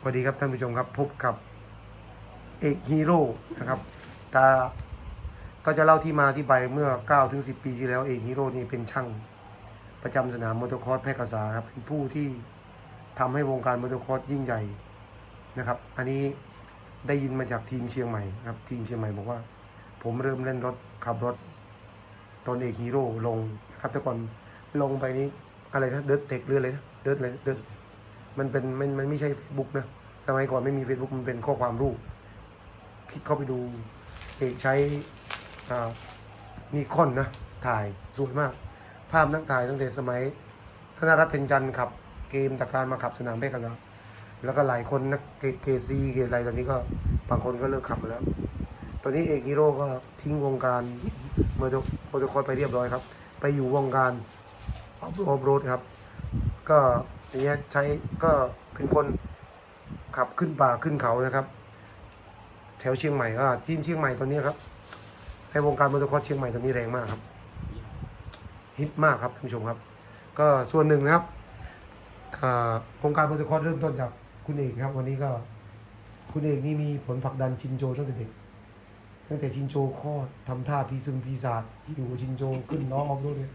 สวัสดีครับท่านผู้ชมครับพบกับเอกฮีโร่นะครับตาก็จะเล่าที่มาที่ไปเมื่อ9ถึง10 ปีที่แล้วเอกฮีโร่นี่เป็นช่างประจำสนามมอเตอร์คอร์สแพร่กษาครับเป็นผู้ที่ทำให้วงการมอเตอร์คอร์สยิ่งใหญ่นะครับ อันนี้ได้ยินมาจากทีมเชียงใหม่ครับ ทีมเชียงใหม่บอกว่า ผมเริ่มเล่นรถขับรถตอนเอกฮีโร่ลงครับแต่ก่อนลงไปนี้อะไรนะเดิร์ดเทคหรืออะไรนะเดิร์ดอะไรเดิร์ด มันเป็นมันมันไม่ใช่ Facebook นะ สมัยก่อนไม่มี Facebook มันเป็นข้อความรูป คลิกเข้าไปดูเอกใช้นิคอนนะ ถ่ายสวยมาก ภาพนักถ่ายตั้งแต่สมัยธนรัตน์เพ็ญจันทร์ขับ เกมตะการมาขับสนามเบกกันแล้วแล้วก็หลายคนนะเกเกซีเกอะไรตอนนี้ก็บางคนก็เลิกขับไปแล้ว ตอนนี้เอกฮีโร่ก็ทิ้งวงการเมอร์โมโตคอร์สไปเรียบร้อยครับ ไปอยู่วงการออฟโรดครับ ก็ อย่างเงี้ยใช้ก็เป็นคนขับขึ้นป่าขึ้นเขานะครับ แถวเชียงใหม่ก็ทีมเชียงใหม่ตอนนี้ครับในวงการมอเตอร์คอร์สเชียงใหม่ตอนนี้แรงมากครับฮิตมากครับท่านผู้ชมครับ ก็ส่วนหนึ่งนะครับอ่าวงการมอเตอร์คอร์สเริ่มต้นจากคุณเอกครับ วันนี้ก็คุณเอกนี่มีผลผลักดันชินโจตั้งแต่เด็กตั้งแต่ชินโจคลอดทำท่าพีซึงพีศาสตร์อยู่กับชินโจขึ้นล้องออฟโรดเนี่ย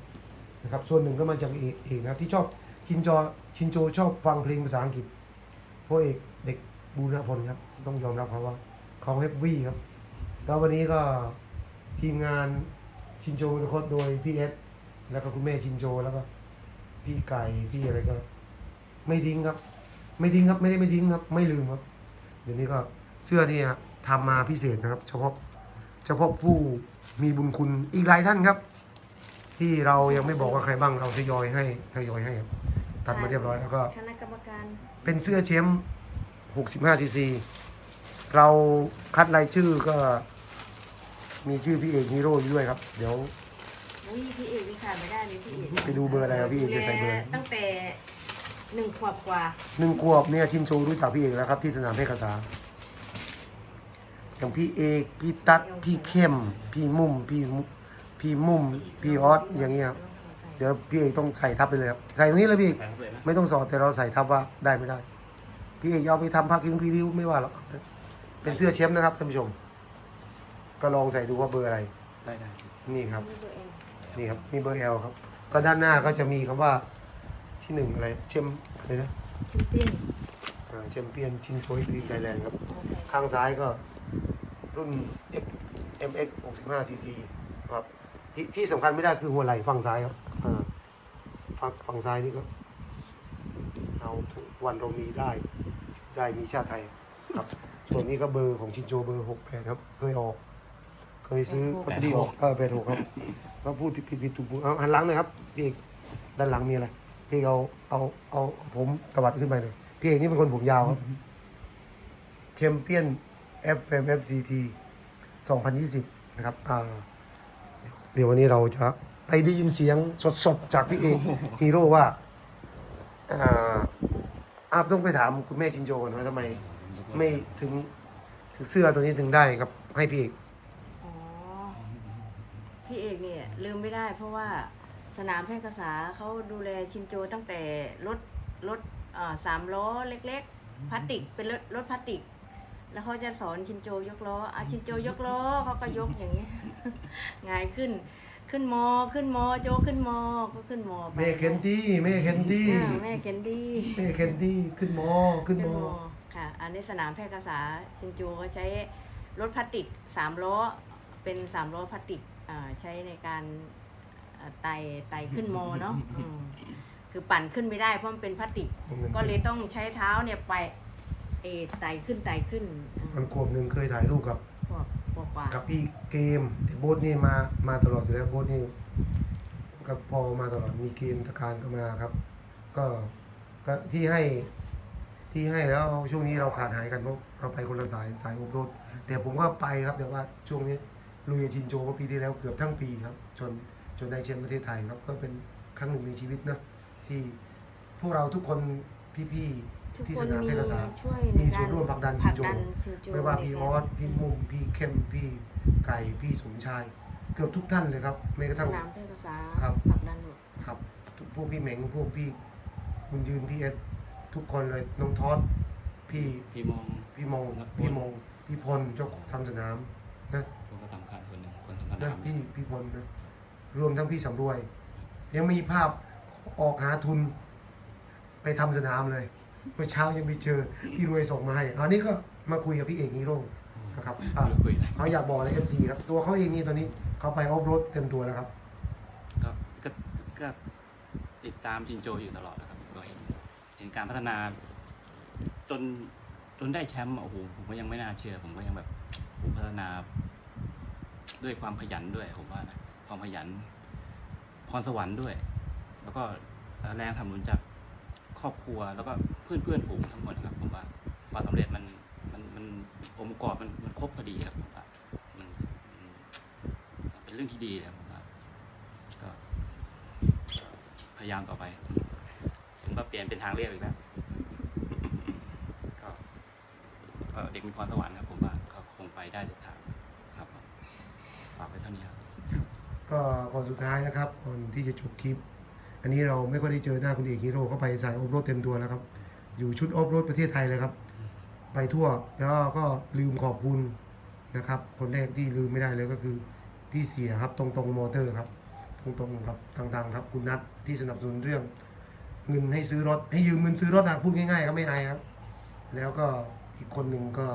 นะครับ ส่วนหนึ่งก็มาจากเอกเอกนะครับที่ชอบ ชินโจชินโจชอบฟังเพลงภาษาอังกฤษเพราะเอกเด็กบูรณพลครับ ต้องยอมรับเขาว่าเขาเฮฟวี่ครับ แล้ววันนี้ก็ทีมงานชินโจทุกคนโดยพี่เอสแล้วก็คุณแม่ชินโจแล้วก็พี่ไก่พี่อะไรก็ ไม่ทิ้งครับ ไม่ทิ้งครับไม่ได้ไม่ทิ้งครับ ไม่ลืมครับ เดี๋ยวนี้ก็เสื้อนี่ฮะทำมาพิเศษนะครับ เฉพาะเฉพาะผู้มีบุญคุณอีกหลายท่านครับ ที่เรายังไม่บอกว่าใครบ้างเราทยอยให้ทยอยให้ครับ ตัดมาเรียบร้อยแล้วก็ คณะกรรมการเป็นเสื้อแชมป์65ซีซีเราคัดรายชื่อก็ มีชื่อพี่เอกฮีโร่อยู่ด้วยครับ เดี๋ยว อุ้ยพี่เอกนี่ขาดไม่ได้เลยพี่เอกไปดูเบอร์อะไรครับพี่เอกจะใส่เบอร์ตั้งแต่หนึ่งขวบกว่า หนึ่งขวบเนี่ยชินโจรู้จักพี่เอกแล้วครับ ที่สนามเพชรกษาอย่างพี่เอกพี่ตัดพี่เข้ม พี่มุ่มพี่มุพี่มุ่มพี่ออสอย่างเงี้ยครับเดี๋ยวพี่เอกต้องใส่ทับไปเลยครับใส่ตรงนี้เลยพี่เอกแข็งเลยนะไม่ต้องสอดแต่เราใส่ทับว่าได้ไม่ได้ พี่เอกเอาไปทำผ้าคิ้วพี่ริ้วไม่ว่าหรอกเป็นเสื้อแชมป์นะครับท่านผู้ชม ก็ลองใส่ดูว่าเบอร์อะไร ได้ได้นี่ครับ นี่ตัวเองนี่ครับนี่เบอร์ L ครับ ก็ด้านหน้าก็จะมีคำว่าที่หนึ่งอะไรเชมอะไรนะชิมเปี้ยนอ่าแชมเปี้ยนชินโชยปีไทยแลนด์ครับ โอเคข้างซ้ายก็รุ่น X MX 65 cc ครับที่ที่สำคัญไม่ได้คือหัวไหล่ฝั่งซ้ายครับอ่า ฝั่งฝั่งซ้ายนี่ก็เอาทุกวันเรามีได้ ได้มีชาติไทยครับ ส่วนนี้ก็เบอร์ของชินโจเบอร์68ครับ เคยออก เคยซื้อลอตเตอรี่ออกเออ86ครับก็พูดผิดผิดถูกถูกเอาหันหลังหน่อยครับพี่เอกด้านหลังมีอะไรพี่เอกเอาเอาเอาเอาผมตวัดขึ้นไปหน่อยพี่เอกนี่เป็นคนผมยาวครับแชมเปี้ยน FMFCT 2020 นะครับอ่าเดี๋ยววันนี้เราจะ ไปได้ยินเสียงสดๆ จากพี่เอกฮีโร่ว่าอ่าอาบต้องไปถามคุณแม่ชินโจก่อนว่าทำไม ไม่ถึงถึงเสื้อตัวนี้ถึงได้ครับ ให้พี่เอก อ๋อ พี่เอกเนี่ยลืมไม่ได้ เพราะว่าสนามแพร่กษาเขาดูแลชินโจตั้งแต่รถรถอ่าสามล้อเล็กๆพลาสติกเป็นรถรถพลาสติก แล้วเขาจะสอนชินโจยกล้ออะชินโจยกล้อเขาก็ยกอย่างนี้ง่ายขึ้น ขึ้นมอขึ้นมอโจขึ้นมอก็ขึ้นมอไปแม่เคนดี้แม่เคนดี้อ่าแม่เคนดี้แม่เคนดี้ขึ้นมอขึ้นมอค่ะ อันนี้สนามแพร่กษาชินจูก็ใช้รถพลาสติกสามล้อเป็นสามล้อพลาสติกอ่าใช้ในการอ่าไต่ไต่ขึ้นมอเนาะอืมคือปั่นขึ้นไม่ได้เพราะมันเป็นพลาสติก ก็เลยต้องใช้เท้าเนี่ยไปเออไต่ขึ้นไต่ขึ้นมันขวบหนึ่งเคยถ่ายรูปกับพว กว่ากับพี่เกมแต่โบ๊ทนี่มามาตลอดอยู่แล้วโบ๊ทนี่กับพอมาตลอดมีเกมตะการก็มาครับ ก็ก็ที่ให้ที่ให้แล้วช่วงนี้เราขาดหายกันเพราะเราไปคนละสายสายอบรถแต่ผมก็ไปครับแต่ว่าช่วงนี้ลุยชินโจเมื่อปีที่แล้วเกือบทั้งปีครับ จนจนได้แชมป์ประเทศไทยครับ ก็เป็นครั้งหนึ่งในชีวิตนะที่พวกเราทุกคนพี่ๆ ที่คสนนามมีเพชรกษาช่วยมีส่วนร่วมผลักดันชินโจผลักดัชินโจไม่ว่าพี่ในอกรอสพี่มุมพี่เข้มพี่ไก่พี่สมชาย เกือบทุกท่านเลยครับแม้กระสทั่งนามแพร่กษาครับผลักดันหมดครับทุกพวกพี่เหม็งพวกพี่บุญยืนพี่เอสทุกคนเลยน้องทอดพี่พี่มองพี่มงนักพลพี่มงพี่พลเจ้าทำสนามนะผมก็สำคัญคนหนึ่งคนทำสนะนามพี่พี่พลนะรวมทั้งพี่สำรวย ยังมีภาพออกหาทุนไปทำสนามเลย เมื่อเช้ายังไปเจอพี่รวยส่งมาให้อันนี้ก็มาคุยกับพี่เอกฮีโร่นะครับอะเดี๋ยวคุยนะเขาอยากบอกเลยเอฟซีครับ ตัวเขาเองนี่ตอนนี้เขาไปออฟโรดเต็มตัวแล้วครับก็ก็ก็ติดตามจินโจอยู่ตลอดนะครับก็เห็นเห็นการพัฒนา จนจนได้แชมป์โอ้โหผมก็ยังไม่น่าเชื่อ ผมก็ยังแบบผมพัฒนา ด้วยความขยันด้วยผมว่านะความขยันพรสวรรค์ด้วย แล้วก็แรงทำนุนจาก ครอบครัวแล้วก็เพื่อนเพื่อนฝูงทั้งหมดครับผมว่าความสำเร็จมันมันมันองค์ประกอบมันมันครบพอดีครับผมว่ามันเป็นเรื่องที่ดีนะครับผมว่าก็พยายามต่อไปถึงว่าเปลี่ยนเป็นทางเลือกอีกแล้วก็เด็กมีพรสวรรค์ครับผมว่าก็คงไปได้ทุกทางครับฝากไว้เท่านี้ครับก็ก่อนสุดท้ายนะครับก่อนที่จะจบคลิป อันนี้เราไม่ค่อยได้เจอหน้าคุณเอกฮีโร่เขาไปสายออฟโรดเต็มตัวแล้วครับ อยู่ชุดออฟโรดประเทศไทยเลยครับ ไปทั่วแล้วก็ลืมขอบคุณนะครับ คนแรกที่ลืมไม่ได้เลยก็คือพี่เสียครับตรงตรงๆมอเตอร์ครับ ตรงตรงๆครับต่างๆครับคุณนัทที่สนับสนุนเรื่อง เงินให้ซื้อรถ ให้ยืมเงินซื้อรถนะพูดง่ายๆครับไม่อายครับ แล้วก็อีกคนหนึ่งก็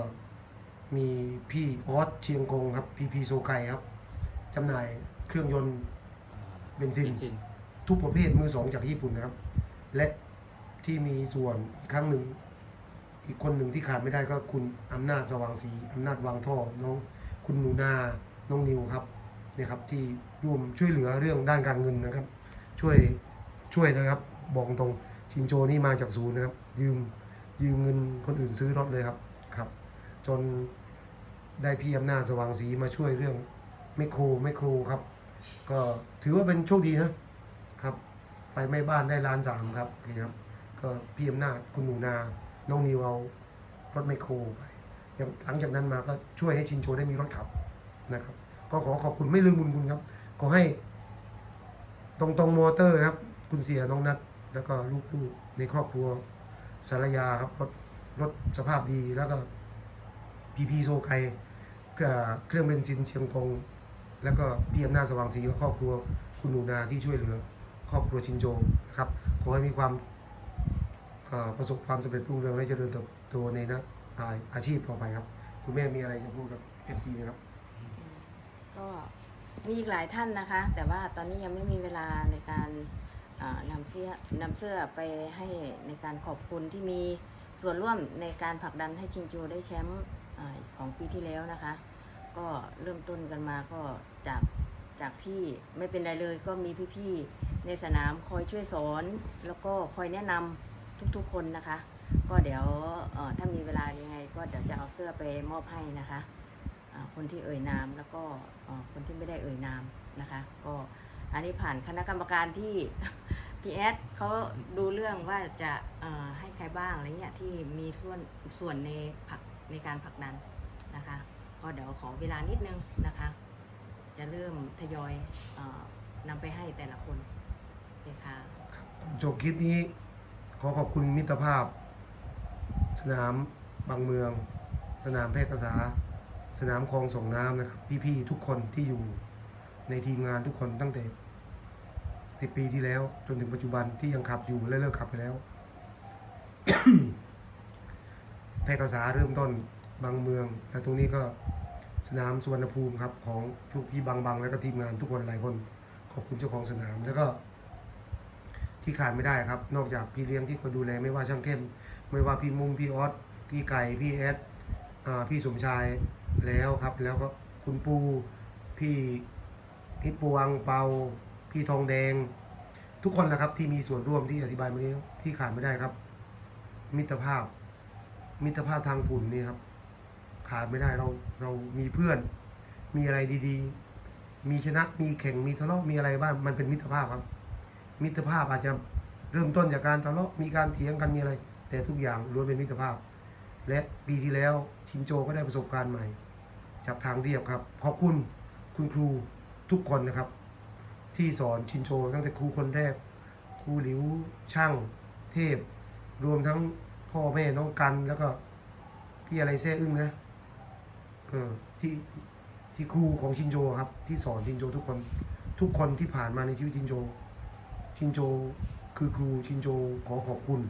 มีพี่ออสเชียงกงครับพีพีโซไกครับจำหน่ายเครื่องยนต์เบนซิน ทุกประเภทมือสองจากญี่ปุ่นนะครับ และที่มีส่วนอีกครั้งหนึ่ง อีกคนหนึ่งที่ขาดไม่ได้ก็คุณอำนาจสว่างสีอำนาจวางท่อน้องคุณหนูนาน้องนิวครับเนี่ยครับที่ร่วมช่วยเหลือเรื่องด้านการเงินนะครับ ช่วยช่วยนะครับ บอกตรงชินโจนี่มาจากศูนย์นะครับ ยืมยืมเงินคนอื่นซื้อรถเลยครับครับ จนได้พี่อำนาจสว่างสีมาช่วยเรื่องไมโครไมโครครับ ก็ถือว่าเป็นโชคดีนะ ฟไหม้บ้านได้ล้านสามครับโอเคครับ ก็พี่อำนาจคุณหนูนา น้องนิวเอารถไมโครไปยังหลังจากนั้นมาก็ช่วยให้ชินโจได้มีรถขับนะครับ ก็ขอขอบคุณไม่ลืมบุญคุณครับ ขอให้ ตรงตรงมอเตอร์นะครับ คุณเสียน้องนัทแล้วก็ลูกๆในครอบครัวสารยาครับรถรถสภาพดีแล้วก็พีพีโซไกเครื่องเบนซินเชียงกงแล้วก็พี่อำนาจสว่างศรีครอบครัวคุณหนูนาที่ช่วยเหลือ ครอบครัวชินโจนะครับขอให้มีความประสบความสำเร็จรุ่งเรืองและเจริญเติบโตในนะอาอาชีพต่อไปครับ คุณแม่มีอะไรจะพูดกับ FC ไหมครับ ก็มีอีกหลายท่านนะคะ แต่ว่าตอนนี้ยังไม่มีเวลาในการนำเสื้อนำเสื้อไปให้ในการขอบคุณที่มีส่วนร่วมในการผลักดันให้ชิงจูได้แชมป์ของปีที่แล้วนะคะ ก็เริ่มต้นกันมาก็จากจากที่ไม่เป็นไรเลยก็มีพี่ๆ ในสนามคอยช่วยสอนแล้วก็คอยแนะนำทุกๆคนนะคะ ก็เดี๋ยวถ้ามีเวลายังไง ก็เดี๋ยวจะเอาเสื้อไปมอบให้นะคะคนที่เอ่ยนามแล้วก็คนที่ไม่ได้เอ่ยนามนะคะ ก็อันนี้ผ่านคณะกรรมการที่พีแอดเขาดูเรื่องว่าจะให้ใครบ้างอะไรเงี้ยที่มีส่วนส่วนในผักในการผลักดันนะคะ ก็เดี๋ยวขอเวลานิดนึงนะคะ จะเริ่มทยอยอนำไปให้แต่ละคน โอเคค่ะ จบคลิปนี้ ขอขอบคุณมิตรภาพ สนามบางเมือง สนามแพร่กษา สนามคลองส่งน้ำนะครับ พี่ๆทุกคนที่อยู่ในทีมงานทุกคนตั้งแต่10ปีที่แล้ว จนถึงปัจจุบันที่ยังขับอยู่และเลิกขับไปแล้ว แพร่กษาเริ่มต้นบางเมือง และตรงนี้ก็สนามสุวรรณภูมิครับ ของลูกพี่บางบางแล้วก็ทีมงานทุกคนหลายคน ขอบคุณเจ้าของสนามแล้วก็ ที่ขาดไม่ได้ครับ นอกจากพี่เลี้ยงที่คอยดูแลไม่ว่าช่างเข้ม ไม่ว่าพี่มุ้งพี่ออสพี่ไก่พี่แอดพี่สมชายแล้วครับ แล้วก็คุณปูพี่พี่ปวงเปา พี่ทองแดง ทุกคนแหละครับที่มีส่วนร่วมที่อธิบายมานี้ที่ขาดไม่ได้ครับ มิตรภาพ มิตรภาพทางฝุ่นนี่ครับ ขาดไม่ได้เราเรามีเพื่อน มีอะไรดีๆ มีชนะมีแข่งมีทะเลาะมีอะไรบ้างมันเป็นมิตรภาพครับ มิตรภาพอาจจะเริ่มต้นจากการทะเลาะมีการเถียงกันมีอะไร แต่ทุกอย่างล้วนเป็นมิตรภาพ และปีที่แล้วชินโจก็ได้ประสบการณ์ใหม่ จากทางเรียบครับขอบคุณคุณครูทุกคนนะครับ ที่สอนชินโจตั้งแต่ครูคนแรก ครูหลิวช่าง เทพ รวมทั้งพ่อแม่น้องกันแล้วก็พี่อะไรแซ่อึ้งนะเออที่ที่ที่ครูของชินโจครับ ที่สอนชินโจทุกคนทุกคนที่ผ่านมาในชีวิตชินโจ ชินโจคือครูชินโจขอขอบคุณ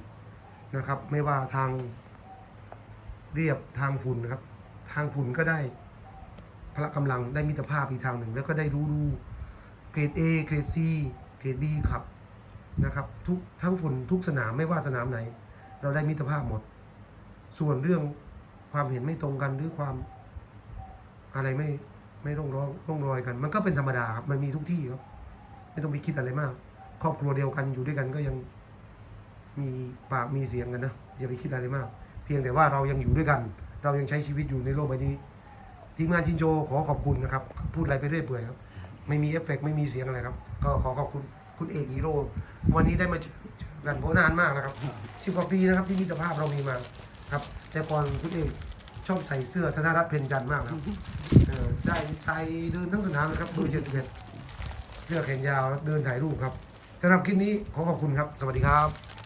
นะครับ ไม่ว่าทางเรียบทางฝุ่นนะครับ ทางฝุ่นก็ได้พละกำลังได้มิตรภาพอีกทางหนึ่ง แล้วก็ได้รู้ดูเกรด A เกรด C เกรด B ครับนะครับทุกทั้งฝุ่นทุกสนามไม่ว่าสนามไหน เราได้มิตรภาพหมด ส่วนเรื่องความเห็นไม่ตรงกันหรือความอะไรไม่ไม่ร่องร้องร่องรอยกัน มันก็เป็นธรรมดาครับ มันมีทุกที่ครับ ไม่ต้องไปคิดอะไรมาก ครอบครัวเดียวกันอยู่ด้วยกันก็ยังมีปากมีเสียงกันนะอย่าไปคิดอะไรมาก เพียงแต่ว่าเรายังอยู่ด้วยกัน เรายังใช้ชีวิตอยู่ในโลกใบนี้ ทีมงานชินโจขอขอบคุณนะครับ พูดอะไรไปเรื่อยเปื่อยครับ ไม่มีเอฟเฟกต์ไม่มีเสียงอะไรครับ ก็ขอขอบคุณคุณเอกฮีโร่วันนี้ได้มาเจอกันเพราะนานมากนะครับสิบกว่าปีนะครับที่มิตรภาพเรามีมาครับ แต่ก่อนคุณเอกชอบใส่เสื้อธนรัตน์เพนจันทร์มากครับได้ใส่เดินทั้งสนามเลยครับเบอร์เจ็ดสิบเอ็ดเสื้อแขนยาวเดินถ่ายรูปครับ สำหรับคลิปนี้ขอขอบคุณครับ สวัสดีครับ